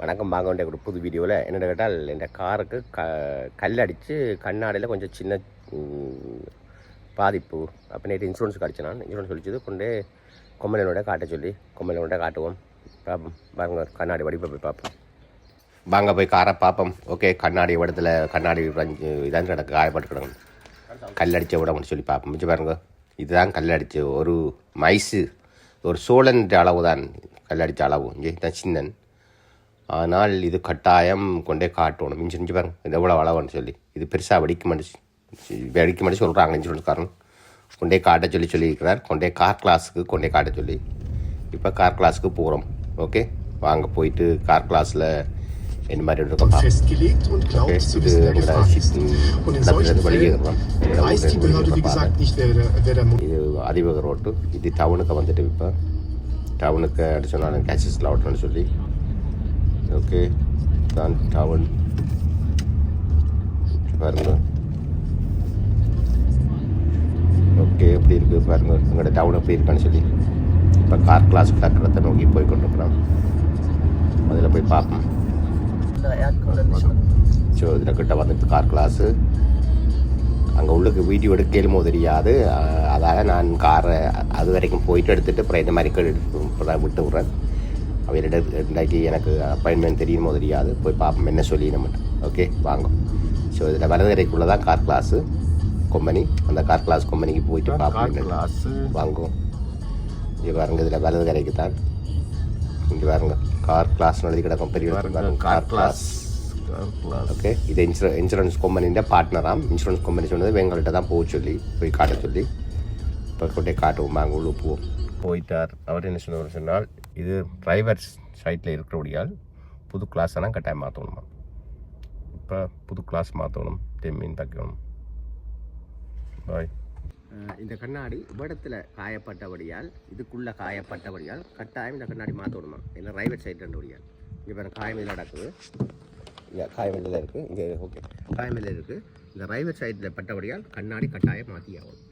வணக்கம் வாங்க வேண்டிய ஒரு புது வீடியோவில் என்னென்னு கேட்டால் இந்த காருக்கு க கல்லடித்து கண்ணாடியில் கொஞ்சம் சின்ன பாதிப்பு. அப்போ நேற்று இன்சூரன்ஸ் கிடச்சி நான். இன்சூரன்ஸ் சொல்லிச்சது கொண்டு கொம்மலனோட காட்ட சொல்லி கொம்மலனோட காட்டுவோம். பார்ப்போம் பாருங்க கண்ணாடி வடிப்பை போய் பார்ப்போம் வாங்க போய் காரை பார்ப்போம் ஓகே கண்ணாடி இடத்துல கண்ணாடி இதான் கிடக்கு காயப்பட்டு கிடக்கும் கல்லடிச்ச விட சொல்லி பார்ப்போம் மிச்சம் பாருங்க இதுதான் கல்லடிச்சு ஒரு மைசு ஒரு சோழன் அளவு தான் கல்லடிச்ச அளவு. இங்கே தான் சின்னன். ஆனால் இது கட்டாயம் கொண்டே காட்டணும். மிஞ்சி மிஞ்சி பாருங்க. இது எவ்வளோ அளவுன்னு சொல்லி. இது பெருசாக வெடிக்க மாட்டேச்சு வெடிக்க மாட்டேன் சொல்கிறாங்க இன்சூரன்ஸ்காரன் கொண்டே காட்ட சொல்லி சொல்லியிருக்கிறார். கொண்டே கார் கிளாஸுக்கு கொண்டே காட்ட சொல்லி. இப்போ கார் கிளாஸுக்கு போகிறோம் ஓகே வாங்க போயிட்டு கார் கிளாஸில் festgelegt und glaubt Okay, zu wissen, wer ist. Und in இடத்துல solchen இருந்து வெளியே Fällen இருக்கிறோம் weiß die Behörde, wie gesagt, nicht, wer der, wer der Mo- இது அதிவேக ரோட்டு. இது டவுனுக்கு வந்துட்டு இப்போ. டவுனுக்கு சொன்னாலும் கேஷஸில் அவுட்னு சொல்லி. ஓகே தான் டவுன் பாருங்க. ஓகே எப்படி இருக்குது பாருங்க. உங்களோட டவுன் எப்படி இருக்கான்னு சொல்லி. இப்போ கார் கிளாஸ் டக்கரத்தை நோக்கி போய் கொண்டிருக்கிறோம் அதில் போய் பார்ப்போம். ஸோ இதில் கிட்ட வந்து கார் கிளாஸு அங்கே உள்ளுக்கு வீடியோ எடுக்கலுமோ தெரியாது. அதால் நான் காரை அது வரைக்கும் போயிட்டு எடுத்துகிட்டு அப்புறம் இந்த மாதிரி விட்டு விட்றேன் அவர்கிட்ட இன்றைக்கி எனக்கு அப்பாயின்மெண்ட் தெரியுமோ தெரியாது. போய் பார்ப்போம் என்ன சொல்லி நம்ம ஓகே வாங்க. ஸோ இதில் வலதுகரைக்குள்ளே தான் கார் கிளாஸு கொம்பனி அந்த கார் கிளாஸ் கொம்பனிக்கு போயிட்டு பார்ப்போம். வாங்குவோம் இங்கே பாருங்க இதில் வலதுகரைக்கு தான். இங்கே பாருங்க கார் கிளாஸ் எழுதி கிடக்கும். பெரிய கார் கிளாஸ் ஓகே இது இன்சூர இன்சூரன்ஸ் கம்பெனிൻ്റെ பார்ட்னராம் இன்சூரன்ஸ் கம்பெனி சொன்னது எங்கள்கிட்ட தான் போக சொல்லி போய் காட்ட சொல்லி இப்போ கொண்டே காட்டுவோம் வாங்க உள்ள போவோம். போயிட்டார் அவர் என்ன சொன்னவர் சொன்னால் இது டிரைவர் சைட்டில் இருக்கிறபடியால் புது கிளாஸ் ஆனால் கட்டாயம் மாற்றணுமா இப்போ புது கிளாஸ் மாற்றணும் தெம்மீன் தைக்கணும். பாய் இந்த கண்ணாடி இடத்துல காயப்பட்டபடியால் இதுக்குள்ளே காயப்பட்டபடியால் கட்டாயம் இந்த கண்ணாடி மாற்றணுமா இல்லை ரைவேட் சைட் ரெண்டுபடியால் இங்கே பாருங்க காயம் இதில் நடக்குது இங்கே காயமில்லில் இருக்குது இங்கே ஓகே காயமில்லில் இருக்குது இந்த ரைவேட் சைட்டில் பட்டபடியால் கண்ணாடி கட்டாயம் மாற்றி ஆகணும்